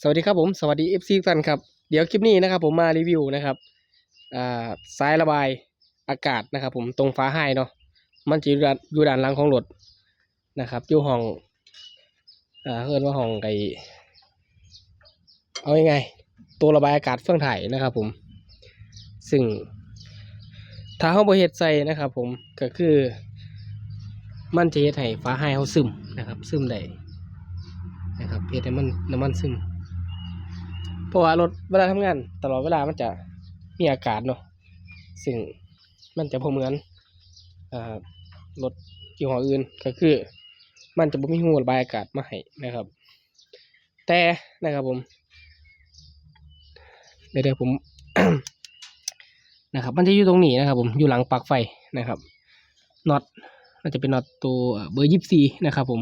สวัสดีครับผมสวัสดี FC ทุกท่านครับเดี๋ยวคลิปนี้นะครับ ผมมารีวิวนะครับอ่าสายระบายอากาศนะครับ ผมตรงฟ้าให้เนาะมันจะอยู่ด้านอยู่ด้านหลังของรถนะครับอยู่ห้องอ่าเรียกว่าห้องไอเอายังไง ตัวระบายอากาศเฟื่องถ่ายนะครับ ผม ซึ่งถ้าเขาบริเหตุใส่นะครับ ผมก็คือมันจะเฮ็ดให้ฟ้าให้เขาซึมนะครับ ซึมได้นะครับเฮ็ดให้มันน้ำมันซึม เพราะว่ารถเวลาทำงาน ตลอดเวลามันจะมีอากาศเนาะซึ่งมันจะพอเหมือนอรถยี่ห้ออื่นก็คือ มันจะบ่มีหูระบายอากาศมาให้นะครับ แต่นะครับผมเดี๋ยวผมนะครับ มันจะอยู่ตรงนี้นะครับ ผมอยู่หลังปลั๊กไฟนะครับน็อตมันจะเป็นน็อตตัวเบอร์ยี่สิบสี่นะครับ ผม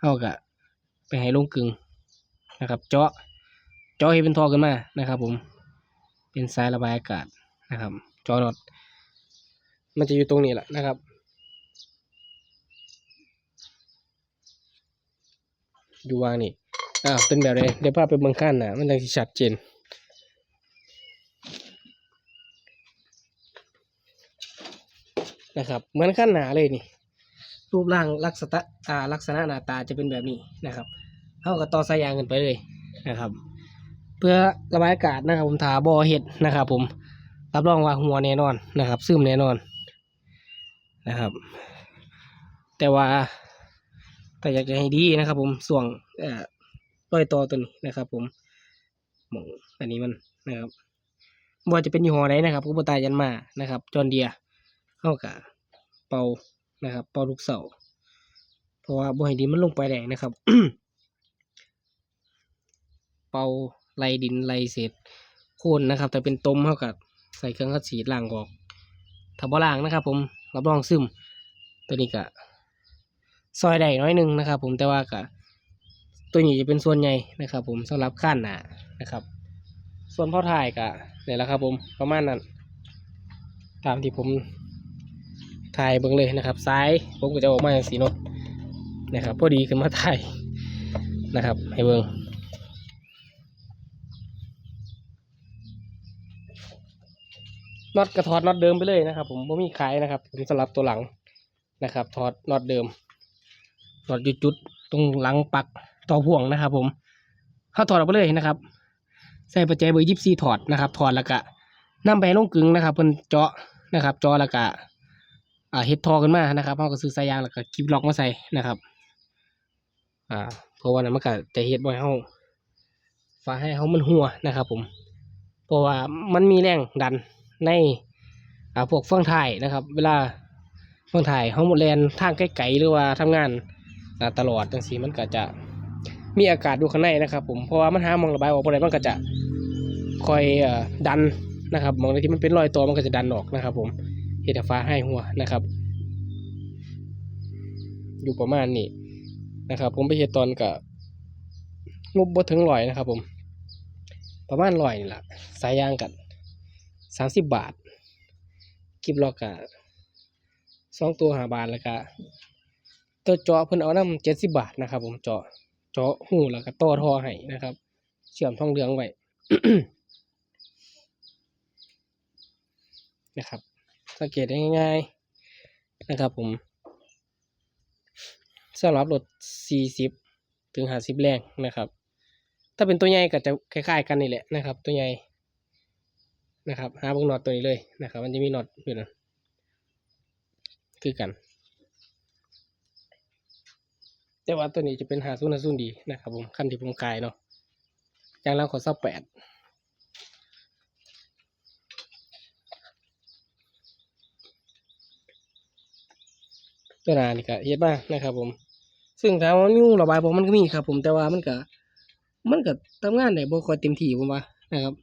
เอากะไปให้ลงกึงนะครับ เจาะ จอให้เป็นท่อขึ้นมานะครับ ผม เป็นสายระบายอากาศนะครับ จอน็อตมันจะอยู่ตรงนี้แหละนะครับ อยู่วางนี่อ้าวเป็นแบบเลยเดี๋ยวพาพไปเบิ่งขั้นนะมันจะชัดเจนนะครับ เหมือนขั้นหนาเลยนี่ รูปร่างลักษณะอ่าลักษณะหน้าตาจะเป็นแบบนี้นะครับเอากับต่อสายยางกันไปเลยนะครับ เพื่อระบายอากาศนะครับผมทาบ่อเห็ดนะครับ ผมรับรองว่าหัวแน่นอนนะครับ ซึมแน่นอนนะครับ แต่ว่า แต่อยากจะให้ดีนะครับ ผมส่วงเอ่อร้อยต่อตัวนี้นะครับ ผมหมองอันนี้มันนะครับบ่ว่าจะเป็นยี่ห้อใดนะครับก็บ่ตายยันมานะครับ จอนเดียเข้ากับเป่านะครับ เป่าลูกเสาเพราะว่าบ่ให้ดีมันลงไปแรงนะครับ เป่า ไล่ดินไล่เศษโคนนะครับ แต่เป็นต้มเท่ากับใส่เครื่องคัดสีล้างออกถ้าบ่ล้างนะครับ ผมรับรองซึมตัวนี้ก็ซอยได้น้อยหนึงนะครับ ผมแต่ว่าก็ตัวนี้จะเป็นส่วนใหญ่นะครับ ผมสำหรับขั้นหนานะครับ ส่วนเผาถ่ายก็เนี่ยแหละครับ ผมประมาณนั้น ตามที่ผมถ่ายเบิ่งเลยนะครับ ซ้ายผมก็จะออกมาอย่างสีนนนะครับ พอดีขึ้นมาถ่ายนะครับ ให้เบิ่ง น็อตกระถอดน็อตเดิมไปเลยนะครับ ผมไม่มีขายนะครับผมสำหรับตัวหลังนะครับ ถอดน็อตเดิมน็อตอยุดจุดตรงหลังปักต่อพ่วงนะครับ ผมเข้าถอดออกไปเลยนะครับ ใส่ประแจเบอร์ยิบซีถอดนะครับ ถอดแล้วก็นำไปลงกึงนะครับเพิ่นเจาะนะครับเจาะแล้วก็อ่าเฮ็ดทอขึ้นมานะครับเขาก็ซื้อสายยางแล้วก็คลิปล็อกมาใส่นะครับ อ่าเพราะว่านั้นมันก็จะเฮ็ดบ่ให้เฮาฟ้าให้เฮามันหัวนะครับ ผม เพราะว่ามันมีแรงดัน ในพวกเฟื่องถ่ายนะครับ เวลาเฟื่องถ่ายเขาหมดแลนทางไกลๆหรือว่าทำงานตลอดจังสีมันก็จะมีอากาศอยู่ข้างในนะครับ ผมเพราะว่ามันหามองระบายออกไปได้มันก็จะคอยดันนะครับมองใดที่มันเป็นรอยตัวมันก็จะดันออกนะครับ ผมเห็ดฟ้าให้หัวนะครับ อยู่ประมาณนี้นะครับ ผมไปเห็ดตอนกับงบบ่ถึงร้อยนะครับ ผม ประมาณร้อยนี่แหละสายยางกัน สามสิบบาทคลิปล็อกกะสองตัวหาบาทแล้วก็ตัวเจาะเพิ่นเอาน้ำเจ็ดสิบบาทนะครับ ผมเจาะเจาะหูแล้วก็ต่อท่อให้นะครับ เชื่อมท่องเหลืองไว้นะครับสังเกตได้ง่าย ๆนะครับผมสำหรับรถสี่สิบถึงห้าสิบแรงนะครับ ถ้าเป็นตัวใหญ่ก็จะคล้าย ๆ กันนี่แหละนะครับ ตัวใหญ่ นะครับหาเบิ่งน็อตตัวนี้เลยนะครับ มันจะมีน็อตอยู่นะคือกัน แต่ว่าตัวนี้จะเป็นหาซุนหาซุนดีนะครับผมขั้นที่ผมกายเนาะอย่างเราขอสักแปดตัวนานี่ก็เฮ็ดมากนะครับ ผม ซึ่งถามว่ามีระบายผมมันก็มีครับ ผมแต่ว่ามันก็มันก็ทำงานได้บ่ค่อยเต็มที่ผมว่านะครับ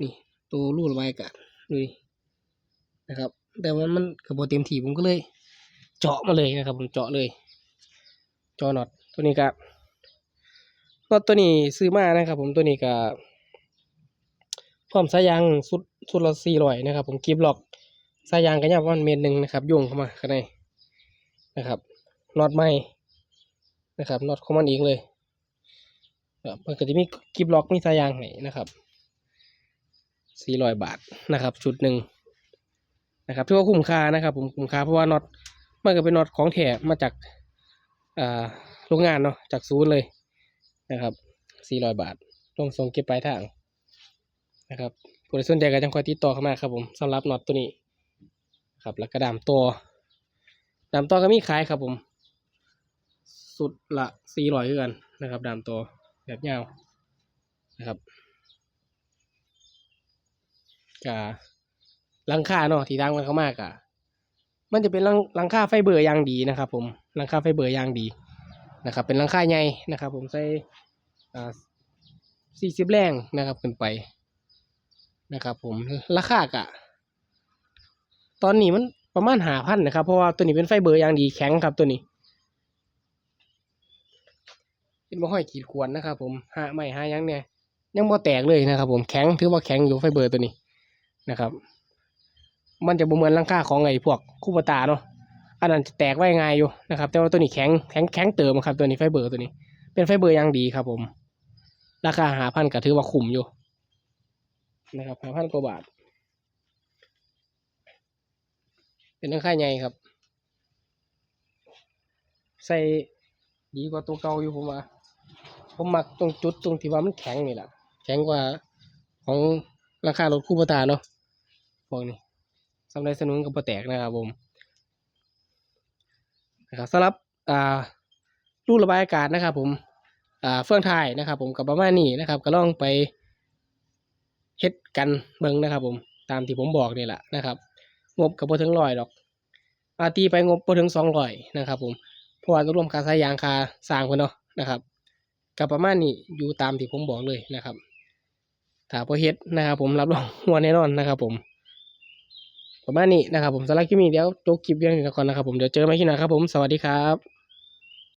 นี่ ตัวรูระบายอากาศดูดินะครับ แต่ว่ามันก็บ่เต็มที่ผมก็เลย เจาะมาเลยนะครับ ผมเจาะเลยเจาะน็อตตัวนี้ก็น็อตตัวนี้ซื้อมานะครับ ผมตัวนี้ก็พร้อมสายยางสุดสุดละสี่ร้อยนะครับ ผมกรีบล็อกสายยางก็ยาวประมาณเมตรหนึ่งนะครับโยงเข้ามาข้างในนะครับน็อตใหม่นะครับน็อตของมันเองเลยครับมันก็จะมีกิบล็อกมีสายยางให้นะครับ สี่ร้อยบาทนะครับ ชุดหนึ่งนะครับถือว่าคุ้มค่านะครับ ผมคุ้มค่าเพราะว่าน็อตมันก็เป็นน็อตของแถมมาจากโรงงานเนาะจากศูนย์เลยนะครับสี่ร้อยบาทลงส่งเก็บปลายทางนะครับผู้ใดสนใจก็จังคอยติดต่อเข้ามาครับผมสำหรับน็อตตัวนี้ครับ แล้วก็ดามตัวดามตัวก็มีขายครับผม สุดละสี่ร้อยเกันนะครับ ดามตัวแบบยาวนะครับ กะหลังคาเนาะที่ดังมันเข้ามากอะมันจะเป็นลังลังคาไฟเบอร์ยางดีนะครับ ผมลังคาไฟเบอร์ยางดีนะครับ เป็นลังคาใหญ่นะครับ ผมใส่สี่สิบแรงนะครับขึ้นไปนะครับ ผมราคากะ ตอนนี้มันประมาณหาพันนะครับ เพราะว่าตัวนี้เป็นไฟเบอร์ยางดีแข็งครับตัวนี้เป็นบ่ห้อยขีดขวนนะครับ ผมหาไม่หายังเนี่ยยังบ่แตกเลยนะครับ ผมแข็งถือว่าแข็งอยู่ไฟเบอร์ตัวนี้ นะครับ มันจะบ่เหมือนลังค่าของไอ้พวกคู่ปตาเนาะอันนั้นจะแตกไว้ง่ายอยู่นะครับ แต่ว่าตัวนี้แข็งแข็งแข็งเติมครับ ตัวนี้ไฟเบอร์ตัวนี้ เป็นไฟเบอร์อย่างดีครับ ผม ราคาหาพันก็ถือว่าคุ้มอยู่ นะครับหาพันกว่าบาท เป็นลังค่าใหญ่ครับ ใส่ดีกว่าตัวเก่าอยู่ผมว่าผมมักตรงจุดตรงที่ว่ามันแข็งนี่แหละแข็งกว่าของราคารถคู่ปตาเนาะ พวกนี้สำหรับสนุนกับปแตกนะครับผมนะครับสำหรับอ่ารูระบายอากาศนะครับ ผมอ่าเฟื่องไทยนะครับ ผมกับประมาณนี้นะครับ ก็ลองไปเฮ็ดกันเบิ่งนะครับ ผมตามที่ผมบอกนี่แหละนะครับ งบกับพอถึงร้อยดอกอาตีไปงบพอถึงสองร้อยนะครับ ผมเพราะว่าก็รวมค่าสายยางค่าสร้างคนเนาะนะครับกับประมาณนี้อยู่ตามที่ผมบอกเลยนะครับถ้าพอเฮ็ดนะครับ ผมรับรองหัวแน่นอนนะครับ ผม ประมาณนี้นะครับผมสำหรับคลิปนี้เดี๋ยวจบคลิปเพียงเท่านี้ก่อนนะครับผมเดี๋ยวเจอกันใหม่คลิปหน้าครับผมสวัสดีครับ